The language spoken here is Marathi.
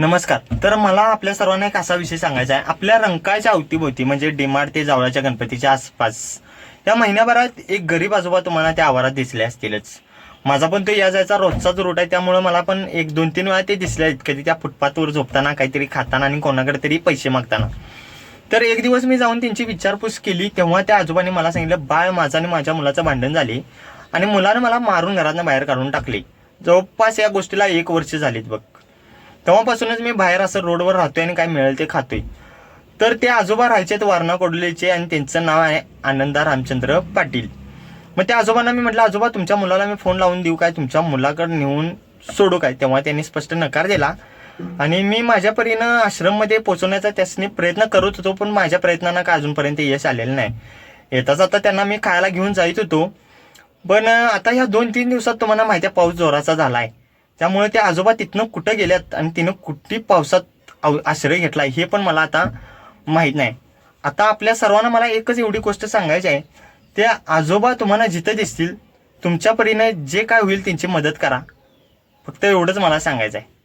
नमस्कार. तर मला आपल्या सर्वांना एक असा विषय सांगायचा आहे. आपल्या रंकाळच्या अवतीभोवती म्हणजे डिमाड ते जावळाच्या गणपतीच्या आसपास या महिन्याभरात एक गरीब आजोबा तुम्हाला त्या आवारात दिसले असतीलच. माझा पण तो या जायचा रोजचाच रूट आहे त्यामुळे मला पण एक दोन तीन वेळा ते दिसले आहेत. कधी त्या फुटपाथवर झोपताना काहीतरी खाताना आणि कोणाकडे तरी पैसे मागताना. तर एक दिवस मी जाऊन त्यांची विचारपूस केली तेव्हा त्या आजोबाने मला सांगितलं बाळ माझं आणि माझ्या मुलाचं भांडण झाले आणि मुलानं मला मारून घरातनं बाहेर काढून टाकले. जवळपास या गोष्टीला एक वर्ष झालीत बघ. तेव्हापासूनच मी बाहेर असं रोडवर राहतोय आणि काय मिळेल ते खातोय. तर ते आजोबा राहायचे वारणा कोडलेचे आणि त्यांचं नाव आहे आनंदा रामचंद्र पाटील. मग त्या आजोबांना मी म्हटलं आजोबा तुमच्या मुलाला मी फोन लावून देऊ काय? तुमच्या मुलाकडे नेऊन सोडू काय? तेव्हा त्यांनी स्पष्ट नकार दिला. आणि मी माझ्या परीनं आश्रममध्ये पोहोचवण्याचा त्यासनी प्रयत्न करत होतो पण माझ्या प्रयत्नांना काय अजूनपर्यंत यश आलेलं नाही. येताच आता त्यांना मी खायला घेऊन जायत होतो. पण आता ह्या दोन तीन दिवसात तुम्हाला माहिती आहे पाऊस जोराचा झाला आहे त्यामुळे ते आजोबा तिथनं कुठं गेल्यात आणि तिनं कुठली पावसात आश्रय घेतला हे पण मला आता माहीत नाही. आता आपल्या सर्वांना मला एकच एवढी गोष्ट सांगायची आहे. त्या आजोबा तुम्हाला जिथं दिसतील तुमच्या परीने जे काय होईल त्यांची मदत करा. फक्त एवढंच मला सांगायचं आहे